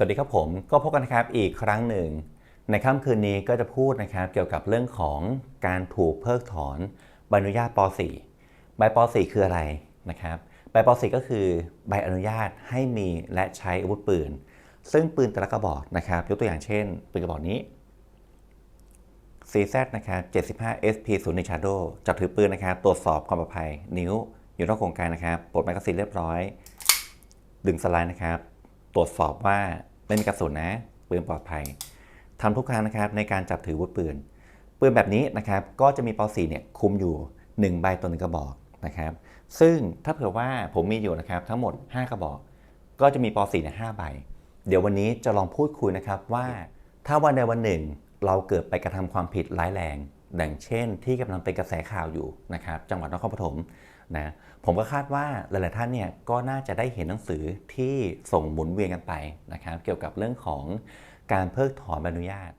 สวัสดีครับผมก็พบกันนะครับอีกครั้งหนึ่ง ในค่ำคืนนี้ก็จะพูดนะครับเกี่ยวกับเรื่องของการถูกเพิกถอนใบอนุญาตป .4 ใบป .4 คืออะไรนะครับใบป .4 ก็คือใบอนุญาตให้มีและใช้อาวุธปืน ซึ่งปืนแต่ละกระบอกนะครับยกตัวอย่างเช่น ปืนกระบอกนี้ CZ นะครับ75 SP 0 1 Shadow จับถือปืนนะครับตรวจสอบความปลอดภัย นิ้ว อยู่นอกโครงการนะครับปลดแมกกาซีนเรียบร้อย ดึงสไลด์นะครับ ตรวจสอบว่าไม่มีกระสุนนะปืนปลอดภัยทำทุกครั้งนะครับในการจับถือวุธปืน ปืนแบบนี้นะครับก็จะมีป .4 เนี่ยคุมอยู่ 1 ใบต่อหนึ่งกระบอกนะครับ ซึ่งถ้าเผื่อว่าผมมีอยู่นะครับทั้งหมด 5 กระบอก ก็จะมีป .4 เนี่ย5ใบ เดี๋ยววันนี้จะลองพูดคุยนะครับว่าถ้าวันใดวันหนึ่งเราเกิดไปกระทำความผิดร้ายแรงดังเช่น ที่กำลังเป็นกระแสข่าวอยู่นะครับ จังหวัดนครปฐม นะผมก็คาดว่าหลาย ๆ ท่านเนี่ยก็น่าจะได้เห็นหนังสือที่ส่งหมุนเวียนกันไปนะครับเกี่ยวกับเรื่องของการเพิกถอนใบอนุญาต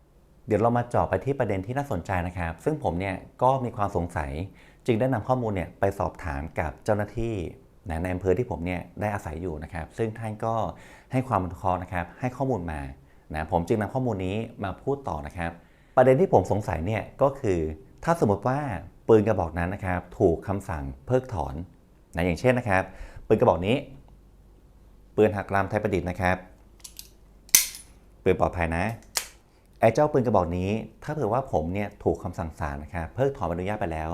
เดี๋ยวเรามาเจาะไปที่ประเด็นที่น่าสนใจนะครับ ซึ่งผมเนี่ยก็มีความสงสัยจึงได้นำข้อมูลเนี่ยไปสอบถามกับเจ้าหน้าที่นะในอำเภอที่ผมเนี่ยได้อาศัยอยู่นะครับ ซึ่งท่านก็ให้ความอนุเคราะห์นะครับ ให้ข้อมูลมานะผมจึงนำข้อมูลนี้มาพูดต่อนะครับ ประเด็นที่ผมสงสัยเนี่ยก็คือถ้าสมมติว่า ปืนกระบอกนั้นนะครับถูกคำสั่งเพิกถอนนะอย่างเช่นนะครับ ปืนกระบอกนี้ ปืนหักลำไทยประดิษฐ์นะครับปืนปลอดภัยนะไอ้เจ้าปืนกระบอกนี้ ถ้าเผื่อว่าผมเนี่ยถูกคำสั่งศาลนะครับเพิกถอนใบอนุญาตไปแล้ว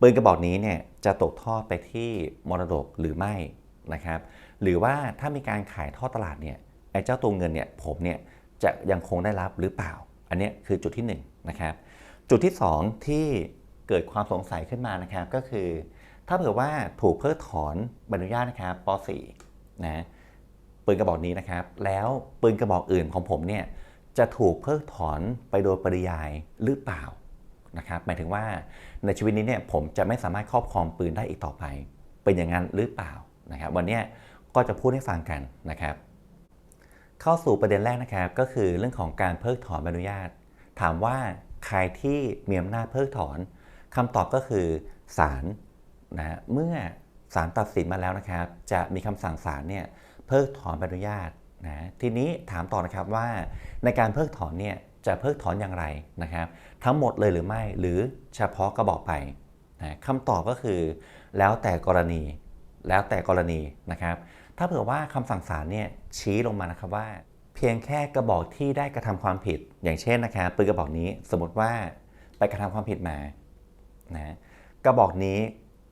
ปืนกระบอกนี้เนี่ยจะตกทอดไปที่มรดกหรือไม่นะครับ หรือว่าถ้ามีการขายทอดตลาดเนี่ยไอ้เจ้าตัวเงินเนี่ยผมเนี่ยจะยังคงได้รับหรือเปล่า อันนี้คือจุดที่1นงนะครับจุดที่ 2 ที่ เกิดความสงสัยขึ้นมานะครับก็คือ ถ้าเผื่อว่าถูกเพิกถอนใบอนุญาตนะครับป .4 นะปืนกระบอกนี้นะครับ แล้วปืนกระบอกอื่นของผมเนี่ยจะถูกเพิกถอนไปโดยปริยายหรือเปล่านะครับหมายถึงว่าในชีวิตนี้เนี่ยผมจะไม่สามารถครอบครองปืนได้อีกต่อไป เป็นอย่างนั้นหรือเปล่านะครับ วันนี้ก็จะพูดให้ฟังกันนะครับ เข้าสู่ประเด็นแรกนะครับ ก็คือเรื่องของการเพิกถอนใบอนุญาต ถามว่าใครที่มีอำนาจเพิกถอน คำตอบก็คือศาลนะเมื่อศาลตัดสินมาแล้วนะครับ จะมีคำสั่งศาลเนี่ยเพิกถอนใบอนุญาตนะทีนี้ถามต่อนะครับว่า ในการเพิกถอนเนี่ยจะเพิกถอนอย่างไรนะครับ ทั้งหมดเลยหรือไม่หรือเฉพาะกระบอกไปนะคำตอบก็คือ แล้วแต่กรณี แล้วแต่กรณีนะครับ ถ้าเผื่อว่าคำสั่งศาลเนี่ยชี้ลงมานะครับว่า เพียงแค่กระบอกที่ได้กระทำความผิด อย่างเช่นนะครับปืนกระบอกนี้สมมติว่าไปกระทำความผิดมา นะกระบอกนี้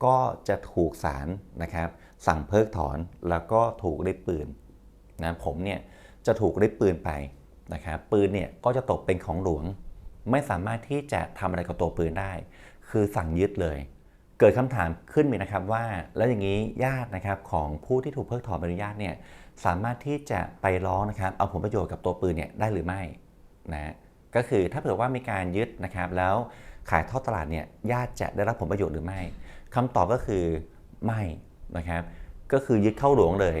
ก็จะถูกศาลนะครับ สั่งเพิกถอนแล้วก็ถูกริบปืนนะผมเนี่ยจะถูกริบปืนไปนะครับปืนเนี่ยก็จะตกเป็นของหลวง ไม่สามารถที่จะทำอะไรกับตัวปืนได้ คือสั่งยึดเลย เกิดคำถามขึ้นมีนะครับว่าแล้วอย่างนี้ญาตินะครับของผู้ที่ถูกเพิกถอนใบอนุญาตเนี่ยสามารถที่จะไปร้องนะครับเอาผลประโยชน์กับตัวปืนเนี่ยได้หรือไม่นะก็คือถ้าเผื่อว่ามีการยึดนะครับแล้ว ขายทอดตลาดเนี่ยญาติจะได้รับผลประโยชน์หรือไม่คำตอบก็คือไม่นะครับ ก็คือยึดเข้าหลวงเลย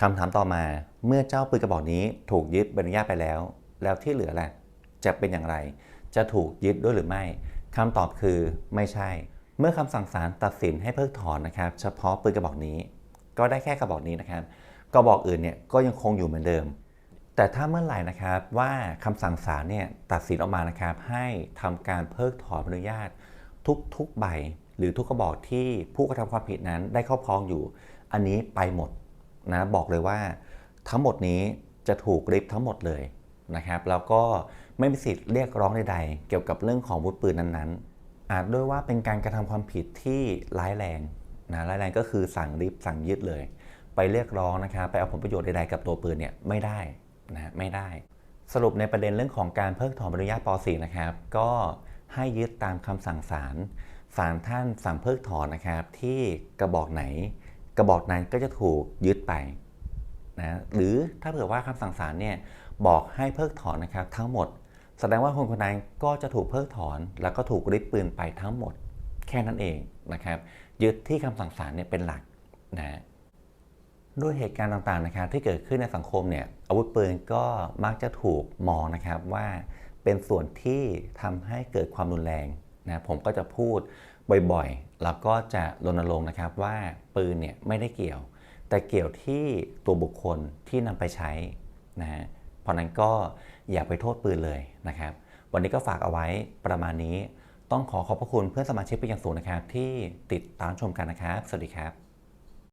คำถามต่อมาเมื่อเจ้าปืนกระบอกนี้ถูกยึดใบอนุญาตไปแล้ว แล้วที่เหลือล่ะจะเป็นอย่างไร จะถูกยึดด้วยหรือไม่คำตอบคือไม่ใช่ เมื่อคำสั่งศาลตัดสินให้เพิกถอนนะครับ เฉพาะปืนกระบอกนี้ ก็ได้แค่กระบอกนี้นะครับกระบอกอื่นเนี่ยก็ยังคงอยู่เหมือนเดิม แต่ถ้าเมื่อไหร่นะครับว่าคำสั่งศาลเนี่ยตัดสินออกมานะครับ ให้ทำการเพิกถอนอนุญาตทุกๆใบ หรือทุกกระบอกที่ผู้กระทำความผิดนั้นได้ครอบครองอยู่ อันนี้ไปหมดนะบอกเลยว่า ทั้งหมดนี้จะถูกริบทั้งหมดเลยนะครับ แล้วก็ไม่มีสิทธิ์เรียกร้องใดๆ เกี่ยวกับเรื่องของวุธปืนนั้นๆ อาจด้วยว่าเป็นการกระทำความผิดที่ร้ายแรงนะร้ายแรงก็คือสั่งริบสั่งยึดเลย ไปเรียกร้องนะครับไปเอาผลประโยชน์ใดๆกับตัวปืนเนี่ยไม่ได้ นะไม่ได้ สรุปในประเด็นเรื่องของการเพิกถอนใบอนุญาตป .4 นะครับ ก็ให้ยึดตามคำสั่งศาลศาลท่านสั่งเพิกถอนนะครับ ที่กระบอกไหน กระบอกนั้นก็จะถูกยึดไปนะหรือถ้าเผื่อว่าคำสั่งศาลเนี่ยบอกให้เพิกถอนนะครับทั้งหมด แสดงว่าคนคนนั้นก็จะถูกเพิกถอน แล้วก็ถูกริบปืนไปทั้งหมด แค่นั้นเองนะครับยึดที่คำสั่งศาลเนี่ยเป็นหลักนะ ด้วยเหตุการณ์ต่างๆนะครับที่เกิดขึ้นในสังคมเนี่ยอาวุธปืนก็มักจะถูกมองนะครับว่าเป็นส่วนที่ทำให้เกิดความรุนแรงนะผมก็จะพูดบ่อยๆ แล้วก็จะรณรงค์นะครับว่าปืนเนี่ยไม่ได้เกี่ยว แต่เกี่ยวที่ตัวบุคคลที่นำไปใช้นะฮะเพราะนั้นก็อย่าไปโทษปืนเลยนะครับ วันนี้ก็ฝากเอาไว้ประมาณนี้ ต้องขอขอบพระคุณเพื่อนสมาชิกเป็นอย่างสูงนะครับ ที่ติดตามชมกันนะครับ สวัสดีครับ